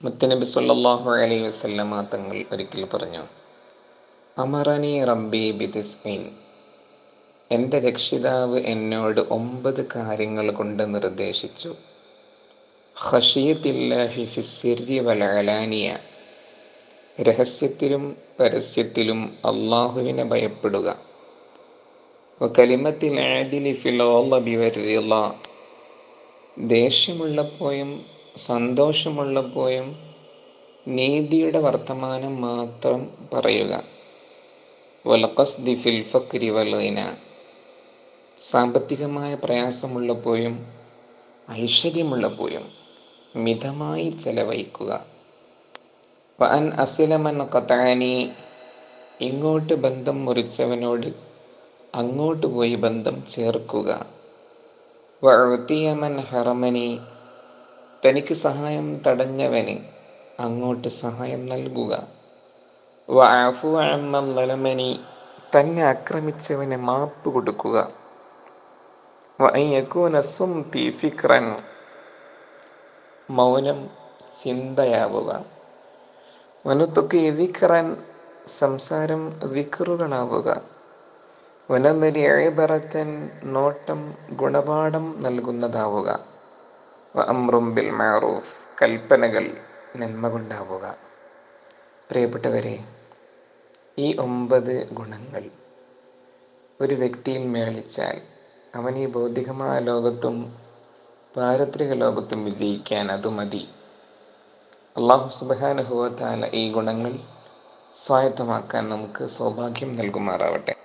മുത്തനബി സല്ലാഹു അലൈഹി വസല്ലമ തങ്ങൾ ഒരിക്കൽ പറഞ്ഞു അമറനി റബ്ബി ബിദിസ്ഇൻ എന്റെ രക്ഷിതാവ് എന്നോട് ഒമ്പത് കാര്യങ്ങൾ കൊണ്ട് നിർദ്ദേശിച്ചു. ഖഷിയത്തില്ലാഹി ഫിസ്സിരി വലഅലാനിയ രഹസ്യത്തിലും പരസ്യത്തിലും അള്ളാഹുവിനെ ഭയപ്പെടുക. കലിമത്തിൽ ആദിലി ഫിൽ ബിവരിള്ള ദേഷ്യമുള്ളപ്പോഴും സന്തോഷമുള്ളപ്പോഴും നീതിയുടെ വർത്തമാനം മാത്രം പറയുക. വലക്കസ്ദി ഫിൽ ഫക്രി വലീന സാമ്പത്തികമായ പ്രയാസമുള്ളപ്പോഴും ഐശ്വര്യമുള്ളപ്പോഴും മിതമായി ചെലവഴിക്കുക. വൻ അസിലമൻ കത്താനി ഇങ്ങോട്ട് ബന്ധം മുറിച്ചവനോട് അങ്ങോട്ട് പോയി ബന്ധം ചേർക്കുക. വഴുത്തിയമൻ ഹറമനി. തനിക്ക് സഹായം തടഞ്ഞവന് അങ്ങോട്ട് സഹായം നൽകുക. വാഫു അമ്മലമനി തന്നെ ആക്രമിച്ചവന് മാപ്പ് കൊടുക്കുക. ഫിക്രൻ മൗനം ചിന്തയാവുക. വനുത്തൊക്കെ വിക്രൻ സംസാരം വിക്റുകളാവുക വനന്നരി എഴുതറത്തൻ നോട്ടം ഗുണപാഠം നൽകുന്നതാവുക. അമ്രും ബിൽ മാറൂഫ് കൽപ്പനകൾ നന്മ കൊണ്ടാവുക. പ്രിയപ്പെട്ടവരെ ഈ ഒമ്പത് ഗുണങ്ങൾ ഒരു വ്യക്തിയിൽ മേളിച്ചാൽ അവൻ ഈ ഭൗതികമായ ലോകത്തും പാരത്രിക ലോകത്തും വിജയിക്കാൻ അത് മതി. അള്ളാഹു സുബാനുഭവത്താല ഈ ഗുണങ്ങൾ സ്വായത്തമാക്കാൻ നമുക്ക് സൗഭാഗ്യം നൽകുമാറാവട്ടെ.